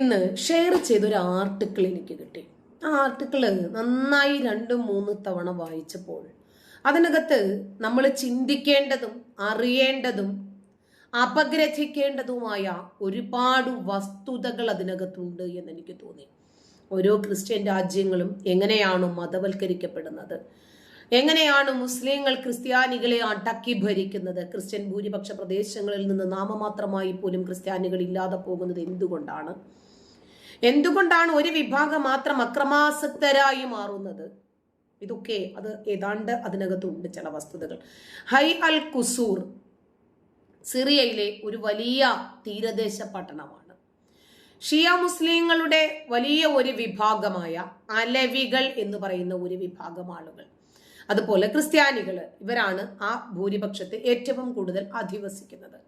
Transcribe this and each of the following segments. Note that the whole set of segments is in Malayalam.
ഇന്ന് ഷെയർ ചെയ്തൊരു ആർട്ടിക്കിൾ എനിക്ക് കിട്ടി. ആ ആർട്ടിക്കിൾ നന്നായി രണ്ട് മൂന്ന് തവണ വായിച്ചപ്പോൾ അതിനകത്ത് നമ്മൾ ചിന്തിക്കേണ്ടതും അറിയേണ്ടതും അപഗ്രഥിക്കേണ്ടതുമായ ഒരുപാട് വസ്തുതകൾ അതിനകത്തുണ്ട് എന്ന് എനിക്ക് തോന്നി. ഓരോ ക്രിസ്ത്യൻ രാജ്യങ്ങളും എങ്ങനെയാണ് മതവൽക്കരിക്കപ്പെടുന്നത്? എങ്ങനെയാണ് മുസ്ലിങ്ങൾ ക്രിസ്ത്യാനികളെ അടക്കി ഭരിക്കുന്നത്? ക്രിസ്ത്യൻ ഭൂരിപക്ഷ പ്രദേശങ്ങളിൽ നിന്ന് നാമമാത്രമായി പോലും ക്രിസ്ത്യാനികൾ ഇല്ലാതെ പോകുന്നത് എന്തുകൊണ്ടാണ്? എന്തുകൊണ്ടാണ് ഒരു വിഭാഗം മാത്രം അക്രമാസക്തരായി മാറുന്നത്? ഇതൊക്കെ അത് ഏതാണ്ട് അതിനകത്തുണ്ട് ചില വസ്തുതകൾ. ഹൈ അൽ കുസൂർ സിറിയയിലെ ഒരു വലിയ തീരദേശ പട്ടണമാണ്. ഷിയ മുസ്ലിങ്ങളുടെ വലിയ ഒരു വിഭാഗമായ അലവികൾ എന്ന് പറയുന്ന ഒരു വിഭാഗം ആളുകൾ. അതുപോലെ ക്രിസ്ത്യാനികൾ ഇവരാണ് ആ ഭൂരിപക്ഷത്തെ ഏറ്റവും കൂടുതൽ അധിവസിക്കുന്നത്.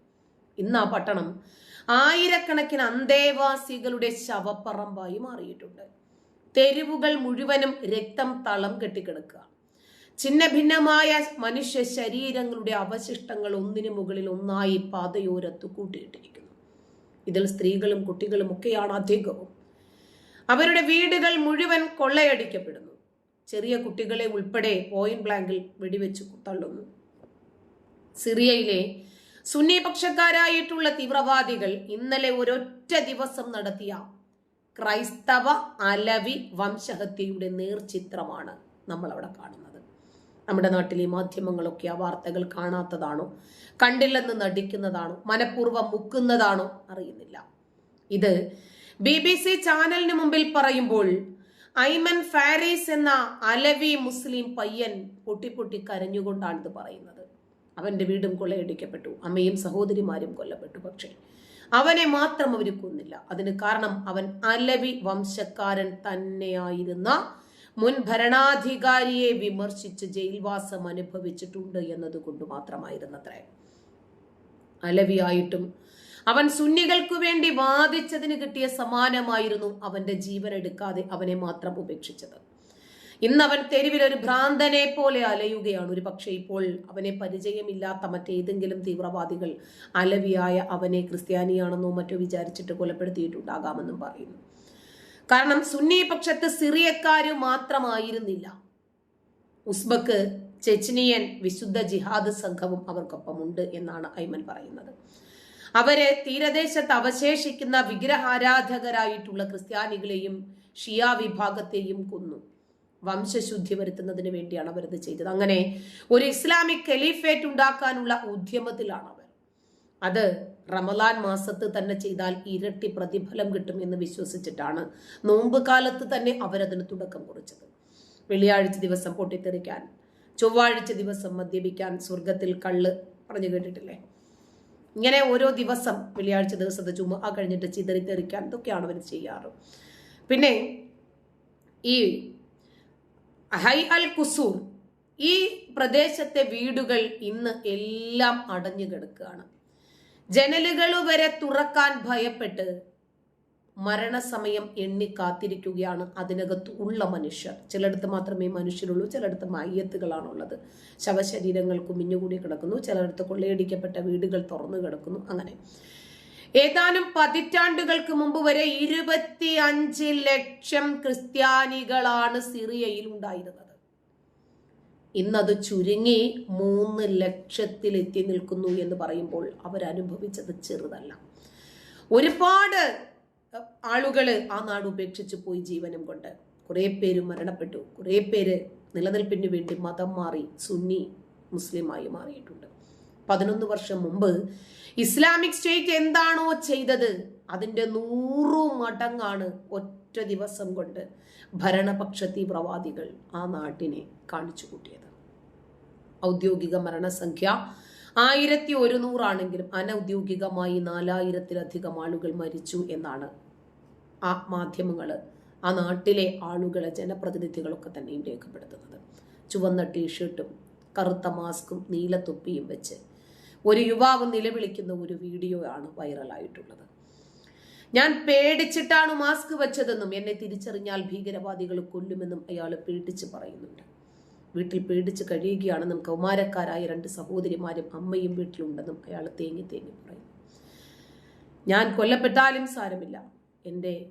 ഇന്ന് ആ പട്ടണം ആയിരക്കണക്കിന് അന്തേവാസികളുടെ ശവപ്പറമ്പായി മാറിയിട്ടുണ്ട്. തെരുവുകൾ മുഴുവനും രക്തം തളം കെട്ടിക്കിടക്കുക. ചിന്ന ഭിന്നമായ മനുഷ്യ ശരീരങ്ങളുടെ അവശിഷ്ടങ്ങൾ ഒന്നിനു മുകളിൽ ഒന്നായി പാതയോരത്ത് കൂട്ടിയിട്ടിരിക്കുന്നു. ഇതിൽ സ്ത്രീകളും കുട്ടികളും ഒക്കെയാണ് അധികവും. അവരുടെ വീടുകൾ മുഴുവൻ കൊള്ളയടിക്കപ്പെടുന്നു. ചെറിയ കുട്ടികളെ ഉൾപ്പെടെ പോയിന്റ് ബ്ലാങ്കിൽ വെടിവെച്ച് തള്ളുന്നു. സിറിയയിലെ സുന്നി പക്ഷക്കാരായിട്ടുള്ള തീവ്രവാദികൾ ഇന്നലെ ഒരൊറ്റ ദിവസം നടത്തിയ ക്രൈസ്തവ അലവി വംശഹത്യയുടെ നേർചിത്രമാണ് നമ്മൾ അവിടെ കാണുന്നത്. നമ്മുടെ നാട്ടിലെ മാധ്യമങ്ങളൊക്കെ ആ വാർത്തകൾ കാണാത്തതാണോ? കണ്ടില്ലെന്ന് നടിക്കുന്നതാണോ? മനഃപൂർവം മുക്കുന്നതാണോ? അറിയുന്നില്ല. ഇത് ബി ബി സി ചാനലിന് മുമ്പിൽ പറയുമ്പോൾ ഐമൻ ഫാരീസ് എന്ന അലവി മുസ്ലിം പയ്യൻ പൊട്ടി പൊട്ടി കരഞ്ഞുകൊണ്ടാണ് ഇത് പറയുന്നത്. അവന്റെ വീടും കൊള്ളയടിക്കപ്പെട്ടു. അമ്മയും സഹോദരിമാരും കൊല്ലപ്പെട്ടു പക്ഷേ അവനെ മാത്രം അവർ കൊന്നില്ല. അതിന് കാരണം അവൻ അലവി വംശക്കാരൻ തന്നെയായിരുന്ന മുൻ ഭരണാധികാരിയെ വിമർശിച്ച് ജയിൽവാസം അനുഭവിച്ചിട്ടുണ്ട് എന്നതുകൊണ്ട് മാത്രമായിരുന്നത്രേ. അലവിയായിട്ടും അവൻ സുന്നികൾക്കു വേണ്ടി വാദിച്ചതിന് കിട്ടിയ സമാനമായിരുന്നു അവന്റെ ജീവൻ എടുക്കാതെ അവനെ മാത്രം ഉപേക്ഷിച്ചത്. ഇന്ന് അവൻ തെരുവിൽ ഒരു ഭ്രാന്തനെ പോലെ അലയുകയാണ്. ഒരു പക്ഷേ ഇപ്പോൾ അവനെ പരിചയമില്ലാത്ത മറ്റേതെങ്കിലും തീവ്രവാദികൾ അലവിയായ അവനെ ക്രിസ്ത്യാനിയാണെന്നോ മറ്റോ വിചാരിച്ചിട്ട് കൊലപ്പെടുത്തിയിട്ടുണ്ടാകാമെന്നും പറയുന്നു. കാരണം സുന്നി പക്ഷത്ത് സിറിയക്കാര് മാത്രമായിരുന്നില്ല. ഉസ്ബക്ക് ചെച്നിയൻ വിശുദ്ധ ജിഹാദ് സംഘവും അവർക്കൊപ്പമുണ്ട് എന്നാണ് ഐമൻ പറയുന്നത്. അവരെ തീരദേശത്ത് അവശേഷിക്കുന്ന വിഗ്രഹാരാധകരായിട്ടുള്ള ക്രിസ്ത്യാനികളെയും ഷിയ വിഭാഗത്തെയും കൊന്നു. വംശശുദ്ധി വരുത്തുന്നതിന് വേണ്ടിയാണ് അവരത് ചെയ്തത്. അങ്ങനെ ഒരു ഇസ്ലാമിക് ഖലീഫേറ്റ് ഉണ്ടാക്കാനുള്ള ഉദ്യമത്തിലാണ് അവർ. അത് റമലാൻ മാസത്ത് തന്നെ ചെയ്താൽ ഇരട്ടി പ്രതിഫലം കിട്ടും എന്ന് വിശ്വസിച്ചിട്ടാണ് നോമ്പ് കാലത്ത് തന്നെ അവരതിന് തുടക്കം കുറിച്ചത്. വെള്ളിയാഴ്ച ദിവസം പൊട്ടിത്തെറിക്കാൻ ചൊവ്വാഴ്ച ദിവസം മദ്യപിക്കാൻ സ്വർഗത്തിൽ കള്ള് പറഞ്ഞു കേട്ടിട്ടില്ലേ? ഇങ്ങനെ ഓരോ ദിവസം വെള്ളിയാഴ്ച ദിവസത്തെ ചുമ ആ കഴിഞ്ഞിട്ട് ചിതറിത്തെറിക്കാൻ ഇതൊക്കെയാണ് അവർ ചെയ്യാറ്. പിന്നെ ഈ ഹൈ അൽ കുസൂർ. ഈ പ്രദേശത്തെ വീടുകൾ ഇന്ന് എല്ലാം അടഞ്ഞു കിടക്കുകയാണ്. ജനലുകൾ വരെ തുറക്കാൻ ഭയപ്പെട്ട് മരണസമയം എണ്ണി കാത്തിരിക്കുകയാണ് അതിനകത്ത് ഉള്ള മനുഷ്യർ. ചിലയിടത്ത് മാത്രമേ മനുഷ്യരുള്ളൂ ചിലയിടത്ത് മയ്യത്തുകളാണുള്ളത്. ശവശരീരങ്ങൾ കുമിഞ്ഞുകൂടി കിടക്കുന്നു ചിലയിടത്ത് കൊള്ളയടിക്കപ്പെട്ട വീടുകൾ തുറന്നു കിടക്കുന്നു അങ്ങനെ. ഏതാനും പതിറ്റാണ്ടുകൾക്ക് മുമ്പ് വരെ ഇരുപത്തി അഞ്ച് ലക്ഷം ക്രിസ്ത്യാനികളാണ് സിറിയയിൽ ഉണ്ടായിരുന്നത് ഇന്നത് ചുരുങ്ങി മൂന്ന് ലക്ഷത്തിൽ എത്തി നിൽക്കുന്നു എന്ന് പറയുമ്പോൾ അവരനുഭവിച്ചത് ചെറുതല്ല. ഒരുപാട് ആളുകൾ ആ നാട് ഉപേക്ഷിച്ച് പോയി ജീവനും കൊണ്ട്. കുറേ പേര് മരണപ്പെട്ടു. കുറേ പേര് നിലനിൽപ്പിന് വേണ്ടി മതം മാറി സുന്നി മുസ്ലിമായി മാറിയിട്ടുണ്ട്. പതിനൊന്ന് വർഷം മുമ്പ് ഇസ്ലാമിക് സ്റ്റേറ്റ് എന്താണോ ചെയ്തത് അതിന്റെ നൂറു മടങ്ങാണ് ഒറ്റ ദിവസം കൊണ്ട് ഭരണപക്ഷത്തി പ്രവാദികൾ ആ നാട്ടിനെ കാണിച്ചു കൂട്ടിയത്. ഔദ്യോഗിക മരണസംഖ്യ ആയിരത്തി ഒരുന്നൂറാണെങ്കിലും അനൗദ്യോഗികമായി നാലായിരത്തിലധികം ആളുകൾ മരിച്ചു എന്നാണ് ആ മാധ്യമങ്ങൾ ആ നാട്ടിലെ ആളുകളെ ജനപ്രതിനിധികളൊക്കെ തന്നെയും രേഖപ്പെടുത്തുന്നത്. ചുവന്ന ടീഷർട്ടും കറുത്ത മാസ്കും നീല തൊപ്പിയും വെച്ച് ഒരു യുവാവ് നിലവിളിക്കുന്ന ഒരു വീഡിയോ ആണ് വൈറലായിട്ടുള്ളത്. ഞാൻ പേടിച്ചിട്ടാണ് മാസ്ക് വെച്ചതെന്നും എന്നെ തിരിച്ചറിഞ്ഞാൽ ഭീകരവാദികൾ കൊല്ലുമെന്നും അയാൾ പേടിച്ച് പറയുന്നുണ്ട്. വീട്ടിൽ പേടിച്ച് കഴിയുകയാണെന്നും കൗമാരക്കാരായ രണ്ട് സഹോദരിമാരും അമ്മയും വീട്ടിലുണ്ടെന്നും അയാൾ തേങ്ങി തേങ്ങി പറയുന്നു. ഞാൻ കൊല്ലപ്പെട്ടാലും സാരമില്ല. എന്റെ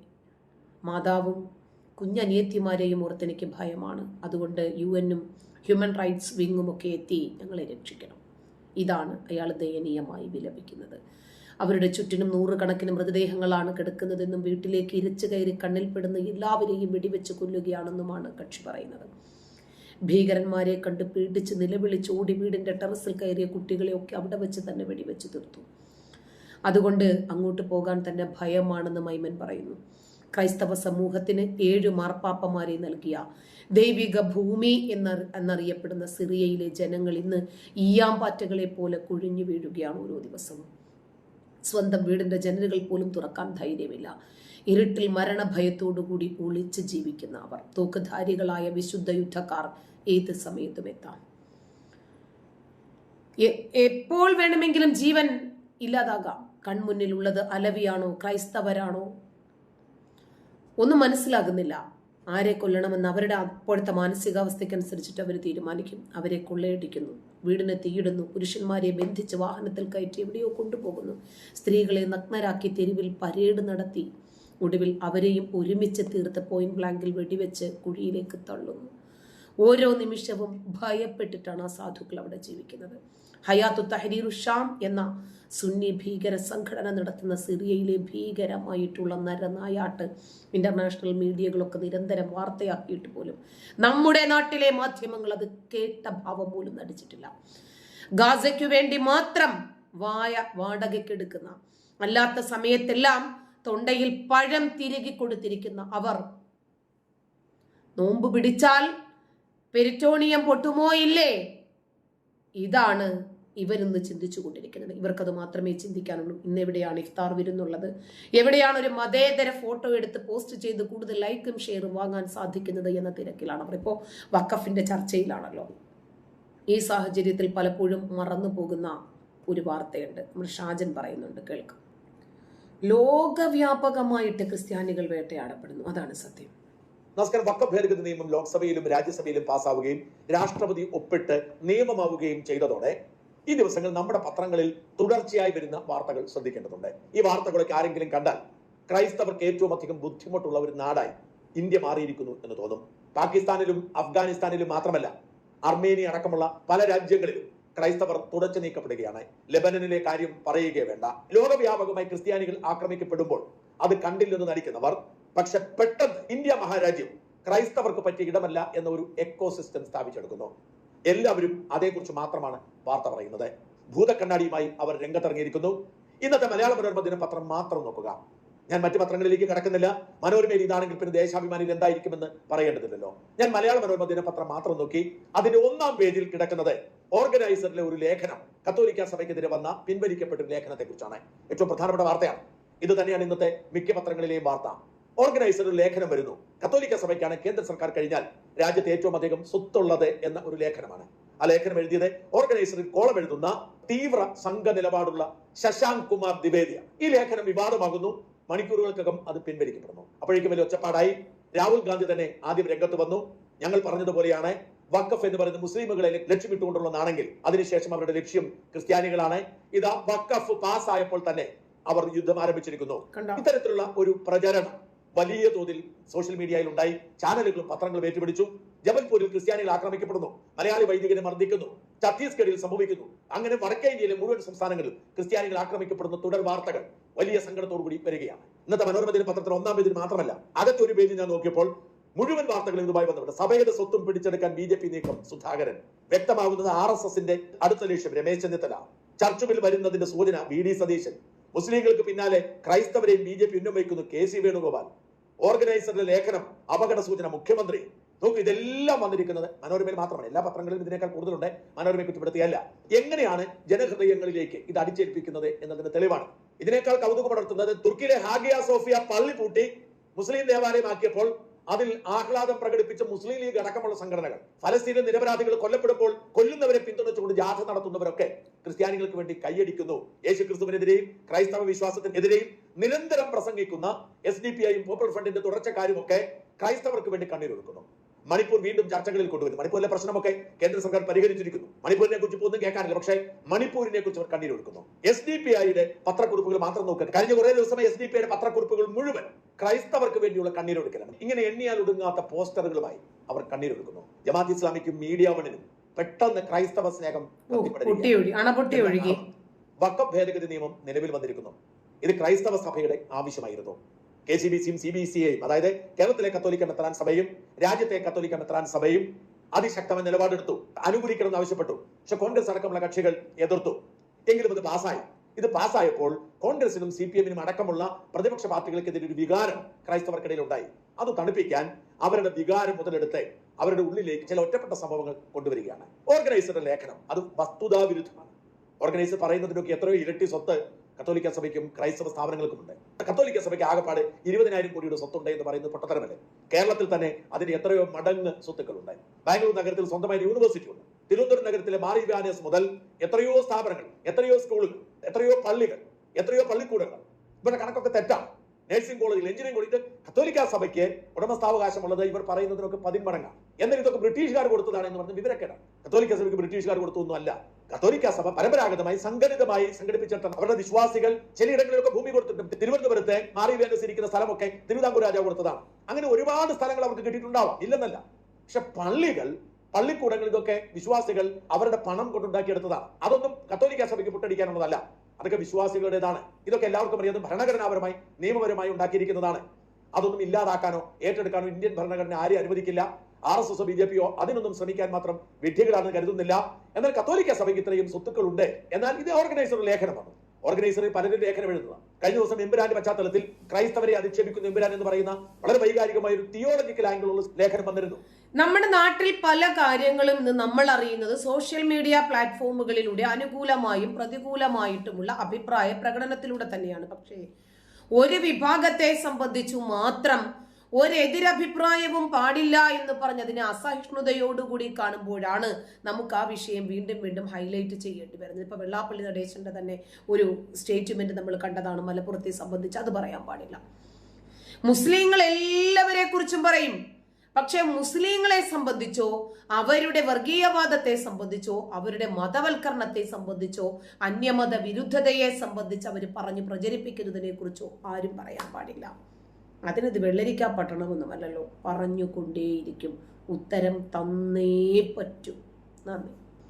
മാതാവും കുഞ്ഞനിയത്തിമാരെയും ഓർത്ത് എനിക്ക് ഭയമാണ്. അതുകൊണ്ട് യു എന്നും ഹ്യൂമൻ റൈറ്റ്സ് വിങ്ങും ഒക്കെ എത്തി ഞങ്ങളെ രക്ഷിക്കണം. ഇതാണ് അയാൾ ദയനീയമായി വിലപിക്കുന്നത്. അവരുടെ ചുറ്റിനും നൂറുകണക്കിന് മൃതദേഹങ്ങളാണ് കിടക്കുന്നതെന്നും വീട്ടിലേക്ക് ഇരച്ചു കയറി കണ്ണിൽപ്പെടുന്ന എല്ലാവരെയും വെടിവെച്ച് കൊല്ലുകയാണെന്നുമാണ് കക്ഷി പറയുന്നത്. ഭീകരന്മാരെ കണ്ട് പീഡിച്ച് നിലവിളിച്ച് ഓടി വീടിന്റെ ടെറസിൽ കയറിയ കുട്ടികളെയൊക്കെ അവിടെ വെച്ച് തന്നെ വെടിവെച്ച് തീർത്തു. അതുകൊണ്ട് അങ്ങോട്ട് പോകാൻ തന്നെ ഭയമാണെന്ന് മൈമൻ പറയുന്നു. ക്രൈസ്തവ സമൂഹത്തിന് ഏഴ് മാർപ്പാപ്പമാരെ നൽകിയ ദൈവിക ഭൂമി എന്ന എന്നറിയപ്പെടുന്ന സിറിയയിലെ ജനങ്ങൾ ഇന്ന് ഈയാമ്പാറ്റകളെ പോലെ കുഴിഞ്ഞു വീഴുകയാണ് ഓരോ ദിവസവും. സ്വന്തം വീടിന്റെ ജനലുകൾ പോലും തുറക്കാൻ ധൈര്യമില്ല. ഇരുട്ടിൽ മരണഭയത്തോടുകൂടി ഒളിച്ച് ജീവിക്കുന്ന അവർ. തോക്കുധാരികളായ വിശുദ്ധ യുദ്ധക്കാർ ഏത് സമയത്തും എത്താം. എപ്പോൾ വേണമെങ്കിലും ജീവൻ ഇല്ലാതാകാം. കൺമുന്നിലുള്ളത് അലവിയാണോ ക്രൈസ്തവരാണോ ഒന്നും മനസ്സിലാകുന്നില്ല. ആരെ കൊല്ലണമെന്ന് അവരുടെ അപ്പോഴത്തെ മാനസികാവസ്ഥയ്ക്കനുസരിച്ചിട്ട് അവർ തീരുമാനിക്കും. അവരെ കൊള്ളയടിക്കുന്നു. വീടിനെ തീയിടുന്നു. പുരുഷന്മാരെ ബന്ധിച്ച് വാഹനത്തിൽ കയറ്റി എവിടെയോ കൊണ്ടുപോകുന്നു. സ്ത്രീകളെ നഗ്നരാക്കി തെരുവിൽ പരേഡ് നടത്തി. ഒടുവിൽ അവരെയും ഒരുമിച്ച് തീർത്ത് പോയിന്റ് ബ്ലാങ്കിൽ വെടിവെച്ച് കുഴിയിലേക്ക് തള്ളുന്നു. ഓരോ നിമിഷവും ഭയപ്പെട്ടിട്ടാണ് ആ സാധുക്കൾ അവിടെ ജീവിക്കുന്നത്. ഹയാത്തു തഹരീറു ഷാം എന്ന സുന്നി ഭീകര സംഘടന നടത്തുന്ന സിറിയയിലെ ഭീകരമായിട്ടുള്ള നരനായാട്ട് ഇന്റർനാഷണൽ മീഡിയകളൊക്കെ നിരന്തരം വാർത്തയാക്കിയിട്ട് പോലും നമ്മുടെ നാട്ടിലെ മാധ്യമങ്ങൾ അത് കേട്ട ഭാവം പോലും നടിച്ചിട്ടില്ല. ഗാസയ്ക്കു വേണ്ടി മാത്രം വായ വാടകയ്ക്കെടുക്കുന്ന അല്ലാത്ത സമയത്തെല്ലാം തൊണ്ടയിൽ പഴം തിരുകി കൊടുത്തിരിക്കുന്ന അവർ. നോമ്പ് പിടിച്ചാൽ പെരിറ്റോണിയം പൊട്ടുമോ ഇല്ലേ? ഇതാണ് ഇവരിന്ന് ചിന്തിച്ചു കൊണ്ടിരിക്കുന്നത് ഇവർക്കത് മാത്രമേ ചിന്തിക്കാനുള്ളൂ. ഇന്ന് എവിടെയാണ് ഇഫ്താർ വിരുന്നുള്ളത്? എവിടെയാണ് ഒരു മതേതര ഫോട്ടോ എടുത്ത് പോസ്റ്റ് ചെയ്ത് കൂടുതൽ ലൈക്കും ഷെയറും വാങ്ങാൻ സാധിക്കുന്നത് എന്ന തിരക്കിലാണ് അവർ. ഇപ്പോൾ വക്കഫിന്റെ ചർച്ചയിലാണല്ലോ. ഈ സാഹചര്യത്തിൽ പലപ്പോഴും മറന്നു പോകുന്ന ഒരു വാർത്തയുണ്ട്. നമ്മൾ ഷാജൻ പറയുന്നുണ്ട്. കേൾക്കാം. ലോകവ്യാപകമായിട്ട് ക്രിസ്ത്യാനികൾ വേട്ടയാടപ്പെടുന്നു. അതാണ് സത്യം. നമസ്കാരം. വക്ക ഭേദഗതി നിയമം ലോക്സഭയിലും രാജ്യസഭയിലും പാസ്സാവുകയും രാഷ്ട്രപതി ഒപ്പിട്ട് നിയമമാവുകയും ചെയ്തതോടെ ഈ ദിവസങ്ങൾ നമ്മുടെ പത്രങ്ങളിൽ തുടർച്ചയായി വരുന്ന വാർത്തകൾ ശ്രദ്ധിക്കേണ്ടതുണ്ട്. ഈ വാർത്തകളൊക്കെ ആരെങ്കിലും കണ്ടാൽ ക്രൈസ്തവർക്ക് ഏറ്റവും അധികം ബുദ്ധിമുട്ടുള്ള ഒരു നാടായി ഇന്ത്യ മാറിയിരിക്കുന്നു എന്ന് തോന്നും. പാകിസ്ഥാനിലും അഫ്ഗാനിസ്ഥാനിലും മാത്രമല്ല അർമേനിയ അടക്കമുള്ള പല രാജ്യങ്ങളിലും ക്രൈസ്തവർ തുടച്ചു നീക്കപ്പെടുകയാണ്. ലെബനനിലെ കാര്യം പറയുകയേ വേണ്ട. ലോകവ്യാപകമായി ക്രിസ്ത്യാനികൾ ആക്രമിക്കപ്പെടുമ്പോൾ അത് കണ്ടില്ലെന്ന് നടിക്കുന്നവർ പക്ഷെ പെട്ടെന്ന് ഇന്ത്യ മഹാരാജ്യം ക്രൈസ്തവർക്ക് പറ്റിയ ഇടമല്ല എന്ന ഒരു എക്കോ സിസ്റ്റം സ്ഥാപിച്ചെടുക്കുന്നു. എല്ലാവരും അതേക്കുറിച്ച് മാത്രമാണ് വാർത്ത പറയുന്നത്. ഭൂതക്കണ്ണാടിയുമായി അവർ രംഗത്തിറങ്ങിയിരിക്കുന്നു. ഇന്നത്തെ മലയാള മനോരമ ദിനപത്രം മാത്രം നോക്കുക. ഞാൻ മറ്റു പത്രങ്ങളിലേക്ക് കടക്കുന്നില്ല. മനോരമയിൽ ഇതാണെങ്കിൽ പിന്നെ ദേശാഭിമാനിയിൽ എന്തായിരിക്കുമെന്ന് പറയേണ്ടതില്ലല്ലോ. ഞാൻ മലയാള മനോരമ ദിനപത്രം മാത്രം നോക്കി. അതിന്റെ ഒന്നാം പേജിൽ കിടക്കുന്നത് ഓർഗനൈസറിലെ ഒരു ലേഖനം. കത്തോലിക്ക സഭയ്ക്കെതിരെ വന്ന പിൻവലിക്കപ്പെട്ട ഒരു ലേഖനത്തെ കുറിച്ചാണ് ഏറ്റവും പ്രധാനപ്പെട്ട വാർത്തയാണ്. ഇത് തന്നെയാണ് ഇന്നത്തെ മിക്ക പത്രങ്ങളിലെയും വാർത്ത. ഓർഗനൈസർ ഒരു ലേഖനം വരുന്നു. കത്തോലിക്ക സഭയ്ക്കാണ് കേന്ദ്ര സർക്കാർ കഴിഞ്ഞാൽ രാജ്യത്ത് ഏറ്റവും അധികം സ്വത്തുള്ളത് എന്ന ഒരു ലേഖനമാണ്. ആ ലേഖനം എഴുതിയത് ഓർഗനൈസറിൽ കോളം എഴുതുന്ന തീവ്ര സംഘ നിലപാടുള്ള ശശാങ്ക് കുമാർ ദ്വിവേദിയ ഈ ലേഖനം വിവാദമാകുന്നു. മണിക്കൂറുകൾക്കകം അത് പിൻവലിക്കപ്പെടുന്നു. അപ്പോഴേക്കും വലിയ ഒച്ചപ്പാടായി. രാഹുൽ ഗാന്ധി തന്നെ ആദ്യം രംഗത്ത് വന്നു. ഞങ്ങൾ പറഞ്ഞതുപോലെയാണ് വക്കഫ് എന്ന് പറയുന്ന മുസ്ലിമുകളെ ലക്ഷ്യമിട്ടുകൊണ്ടുള്ളതാണെങ്കിൽ അതിനുശേഷം അവരുടെ ലക്ഷ്യം ക്രിസ്ത്യാനികളാണ്. ഇതാ വക്കഫ് പാസ്സായപ്പോൾ തന്നെ അവർ യുദ്ധം ആരംഭിച്ചിരിക്കുന്നു. ഇത്തരത്തിലുള്ള ഒരു പ്രചരണം വലിയ തോതിൽ സോഷ്യൽ മീഡിയയിൽ ഉണ്ടായി. ചാനലുകളും പത്രങ്ങളും ഏറ്റുപിടിച്ചു. ജബൽപൂരിൽ ക്രിസ്ത്യാനികൾ ആക്രമിക്കപ്പെടുന്നു. മലയാളി വൈദികരെ മർദ്ദിക്കുന്നു. ഛത്തീസ്ഗഡിൽ സംഭവിക്കുന്നു അങ്ങനെ വടക്കേ ഇന്ത്യയിലെ മുഴുവൻ സംസ്ഥാനങ്ങളിൽ ക്രിസ്ത്യാനികൾ ആക്രമിക്കപ്പെടുന്ന തുടർ വാർത്തകൾ വലിയ സങ്കടത്തോടു കൂടി വരികയാണ്. ഇന്നത്തെ മനോരമ ദിന പത്രത്തിന് ഒന്നാം പേജിൽ മാത്രമല്ല അകത്തെ ഒരു പേജിൽ ഞാൻ നോക്കിയപ്പോൾ മുഴുവൻ വാർത്തകളും ഇതുമായി ബന്ധപ്പെട്ട് സഭയുടെ സ്വത്തും പിടിച്ചെടുക്കാൻ ബി ജെ പി നീക്കം സുധാകരൻ. വ്യക്തമാകുന്നത് ആർ എസ് എസിന്റെ അടുത്ത ലക്ഷ്യം രമേശ് ചെന്നിത്തല. ചർച്ചുകൾ വരുന്നതിന്റെ സൂചന വി ഡി സതീശൻ. മുസ്ലിങ്ങൾക്ക് പിന്നാലെ ക്രൈസ്തവരെയും ബി ജെ പി ഉന്നമിക്കുന്നു കെ സി വേണുഗോപാൽ. ഓർഗനൈസറുടെ ലേഖനം അപകട സൂചന മുഖ്യമന്ത്രി. നോക്കൂ ഇതെല്ലാം വന്നിരിക്കുന്നത് മനോരമയിൽ മാത്രമാണ്. എല്ലാ പത്രങ്ങളിലും ഇതിനേക്കാൾ കൂടുതലുണ്ട്. മനോരമയെ കുറ്റപ്പെടുത്തിയല്ല. എങ്ങനെയാണ് ജനഹൃദയങ്ങളിലേക്ക് ഇത് അടിച്ചേൽപ്പിക്കുന്നത് എന്നതിന്റെ തെളിവാണ്. ഇതിനേക്കാൾ കൗതുകമുണർത്തുന്നത് തുർക്കിയിലെ ഹാഗിയ സോഫിയ പള്ളി പൂട്ടി മുസ്ലിം ദേവാലയമാക്കിയപ്പോൾ അതിൽ ആഹ്ലാദം പ്രകടിപ്പിച്ച മുസ്ലിം ലീഗ് അടക്കമുള്ള സംഘടനകൾ. ഫലസ്തീനിലെ നിരപരാധികൾ കൊല്ലപ്പെടുമ്പോൾ കൊല്ലുന്നവരെ പിന്തുണച്ചുകൊണ്ട് ജാഥ നടത്തുന്നവരൊക്കെ ക്രിസ്ത്യാനികൾക്ക് വേണ്ടി കൈയടിക്കുന്നു. യേശു ക്രിസ്തുവിനെതിരെയും ക്രൈസ്തവ വിശ്വാസത്തിനെതിരെയും നിരന്തരം പ്രസംഗിക്കുന്ന എസ് ഡി പി ഐയും പോപ്പുലർ ഫ്രണ്ടിന്റെ തുടർച്ചക്കാരുമൊക്കെ ക്രൈസ്തവർക്ക് വേണ്ടി കണ്ണീരൊടുക്കുന്നു മണിപ്പൂർ വീണ്ടും ചർച്ചകളിൽ കൊണ്ടുവരുന്നു. മണിപ്പൂരിലെ പ്രശ്നമൊക്കെ കേന്ദ്ര സർക്കാർ പരിഹരിച്ചിരിക്കുന്നു. മണിപ്പൂരിനെ കുറിച്ച് ഇപ്പോൾ ഒന്നും കേൾക്കാനില്ല പക്ഷേ മണിപ്പൂരിനെ കുറിച്ച് അവർ കണ്ണീരൊടുക്കുന്നു. എസ് ഡി പി ഐയുടെ പത്രക്കുറിപ്പുകൾ മാത്രം നോക്കുക. കഴിഞ്ഞ കുറേ ദിവസമായി എസ് ഡി പി ഐയുടെ പത്രക്കുറിപ്പുകൾ മുഴുവൻ ക്രൈസ്തവർക്ക് വേണ്ടിയുള്ള കണ്ണീരൊടുക്കലാണ്. ഇങ്ങനെ എണ്ണിയാൽ ഒടുങ്ങാത്ത പോസ്റ്ററുകളുമായി അവർ കണ്ണീരൊടുക്കുന്നു. ജമാഅത്ത് ഇസ്ലാമിക്കും മീഡിയ വണിനും പെട്ടെന്ന് ക്രൈസ്തവ സ്നേഹം വക്കം ഭേദഗതി നിയമം നിലവിൽ വന്നിരിക്കുന്നു. ഇത് ക്രൈസ്തവ സഭയുടെ ആവശ്യമായിരുന്നു. കെ സി ബി സിയും സി ബി സി എയും അതായത് കേരളത്തിലെ കത്തോലിക്ക മെത്രാൻ സഭയും രാജ്യത്തെ കത്തോലിക്ക മെത്രാൻ സഭയും അതിശക്തമായ നിലപാടെടുത്തു. അനുകൂലിക്കണമെന്ന് ആവശ്യപ്പെട്ടു. പക്ഷെ കോൺഗ്രസ് അടക്കമുള്ള കക്ഷികൾ എതിർത്തു. എങ്കിലും ഇത് പാസ്സായി. ഇത് പാസ്സായപ്പോൾ കോൺഗ്രസിനും സി പി എമ്മിനും അടക്കമുള്ള പ്രതിപക്ഷ പാർട്ടികൾക്കെതിരെ ഒരു വികാരം ക്രൈസ്തവർക്കിടയിൽ ഉണ്ടായി അത് തണുപ്പിക്കാൻ അവരുടെ വികാരം മുതലെടുത്ത് അവരുടെ ഉള്ളിലേക്ക് ചില ഒറ്റപ്പെട്ട സംഭവങ്ങൾ കൊണ്ടുവരികയാണ്. ഓർഗനൈസറുടെ ലേഖനം. അത് വസ്തുതാവിരുദ്ധമാണ്. ഓർഗനൈസർ പറയുന്നതിനൊക്കെ എത്രയോ ഇരട്ടി സ്വത്ത് കത്തോലിക്ക സഭയ്ക്കും ക്രൈസ്തവ സ്ഥാപനങ്ങൾക്കുമുണ്ട്. കത്തോലിക്ക സഭയ്ക്ക് ആകെപ്പാട് ഇരുപതിനായിരം കോടിയുടെ സ്വത്തുണ്ട് എന്ന് പറയുന്നത് പൊട്ടത്തരമല്ലേ? കേരളത്തിൽ തന്നെ അതിന് എത്രയോ മടങ്ങ് സ്വത്തുക്കളുണ്ട്. ബാംഗ്ലൂർ നഗരത്തിൽ സ്വന്തമായി യൂണിവേഴ്സിറ്റി ഉണ്ട്. തിരുവനന്തപുരം നഗരത്തിലെ മാറി വ്യാനേഴ്സ് മുതൽ എത്രയോ സ്ഥാപനങ്ങൾ എത്രയോ സ്കൂളുകൾ എത്രയോ പള്ളികൾ എത്രയോ പള്ളിക്കൂടങ്ങൾ. ഇവരുടെ കണക്കൊക്കെ തെറ്റാണ്. നഴ്സിംഗ് കോളേജിൽ എഞ്ചിനീയറിംഗ് കോളേജ് കത്തോലിക്ക സഭയ്ക്ക് ഉടമസ്ഥാവകാശമുള്ളത് ഇവർ പറയുന്നതിനൊക്കെ പതിന്മടങ്ങാണ്. എന്നാൽ ഇതൊക്കെ ബ്രിട്ടീഷുകാർ കൊടുത്തതാണ് എന്ന് പറഞ്ഞ് വിവരക്കേടാണ്. കത്തോലിക്ക സഭയ്ക്ക് ബ്രിട്ടീഷുകാർ കൊടുത്തൊന്നും അല്ല കത്തോലിക്ക സഭ പരമ്പരാഗതമായി സംഘടിതമായി സംഘടിപ്പിച്ചിട്ടുണ്ട് അവരുടെ വിശ്വാസികൾ ചിലയിടങ്ങളിലൊക്കെ ഭൂമി കൊടുത്തിട്ടുണ്ട് തിരുവനന്തപുരത്തെ മാറി ഇരിക്കുന്ന സ്ഥലമൊക്കെ തിരുവിതാംകൂർ രാജാവ് കൊടുത്തതാണ് അങ്ങനെ ഒരുപാട് സ്ഥലങ്ങൾ അവർക്ക് കിട്ടിയിട്ടുണ്ടാവാം. ഇല്ലെന്നല്ല. പക്ഷെ പള്ളികൾ പള്ളിക്കൂടങ്ങൾ ഇതൊക്കെ വിശ്വാസികൾ അവരുടെ പണം കൊണ്ടുണ്ടാക്കിയെടുത്തതാണ് അതൊന്നും കത്തോലിക്ക സഭയ്ക്ക് പൊട്ടടിക്കാനുള്ളതല്ല. അതൊക്കെ വിശ്വാസികളുടേതാണ്. ഇതൊക്കെ എല്ലാവർക്കും അറിയാം. ഭരണഘടനാപരമായി നിയമപരമായി ഉണ്ടാക്കിയിരിക്കുന്നതാണ്. അതൊന്നും ഇല്ലാതാക്കാനോ ഏറ്റെടുക്കാനോ ഇന്ത്യൻ ഭരണഘടന ആരെയും അനുവദിക്കില്ല. ആർ എസ് എസോ ബി ജെ പിയോ അതിനൊന്നും ശ്രമിക്കാൻ മാത്രം വിഡ്ഢികളാണെന്ന് കരുതുന്നില്ല. എന്നാൽ കത്തോലിക്ക സഭയ്ക്ക് ഇത്രയും സ്വത്തുക്കളുണ്ട്. എന്നാൽ ഇത് ഓർഗനൈസർ ലേഖനമാണ്. ഓർഗനൈസറിൽ പലരും ലേഖനം എഴുതുന്നത് കഴിഞ്ഞ ദിവസം എമ്പുരാന്റെ പശ്ചാത്തലത്തിൽ ക്രൈസ്തവരെ അധിക്ഷേപിക്കുന്ന എമ്പുരാൻ എന്ന് പറയുന്ന വളരെ വൈകാരികമായ ഒരു തിയോളജിക്കൽ ആംഗിളുള്ള ലേഖനം വന്നിരുന്നു. നമ്മുടെ നാട്ടിൽ പല കാര്യങ്ങളും ഇന്ന് നമ്മൾ അറിയുന്നത് സോഷ്യൽ മീഡിയ പ്ലാറ്റ്ഫോമുകളിലൂടെ അനുകൂലമായും പ്രതികൂലമായിട്ടുമുള്ള അഭിപ്രായ പ്രകടനത്തിലൂടെ തന്നെയാണ്. പക്ഷേ ഒരു വിഭാഗത്തെ സംബന്ധിച്ചു മാത്രം ഒരു എതിരഭിപ്രായവും പാടില്ല എന്ന് പറഞ്ഞതിനെ അസഹിഷ്ണുതയോടുകൂടി കാണുമ്പോഴാണ് നമുക്ക് ആ വിഷയം വീണ്ടും വീണ്ടും ഹൈലൈറ്റ് ചെയ്യേണ്ടി വരുന്നത്. ഇപ്പൊ വെള്ളാപ്പള്ളി നടേശന്റെ തന്നെ ഒരു സ്റ്റേറ്റ്മെന്റ് നമ്മൾ കണ്ടതാണ് മലപ്പുറത്തെ സംബന്ധിച്ച്. അത് പറയാൻ പാടില്ല. മുസ്ലിങ്ങൾ എല്ലാവരെ കുറിച്ചും പറയും. പക്ഷെ മുസ്ലിങ്ങളെ സംബന്ധിച്ചോ അവരുടെ വർഗീയവാദത്തെ സംബന്ധിച്ചോ അവരുടെ മതവൽക്കരണത്തെ സംബന്ധിച്ചോ അന്യമത വിരുദ്ധതയെ സംബന്ധിച്ച് അവർ പറഞ്ഞ് പ്രചരിപ്പിക്കുന്നതിനെ കുറിച്ചോ ആരും പറയാൻ പാടില്ല. അതിനത് വെള്ളരിക്ക പട്ടണമൊന്നുമല്ലല്ലോ പറഞ്ഞുകൊണ്ടേയിരിക്കും. ഉത്തരം തന്നേ പറ്റൂ. നന്ദി.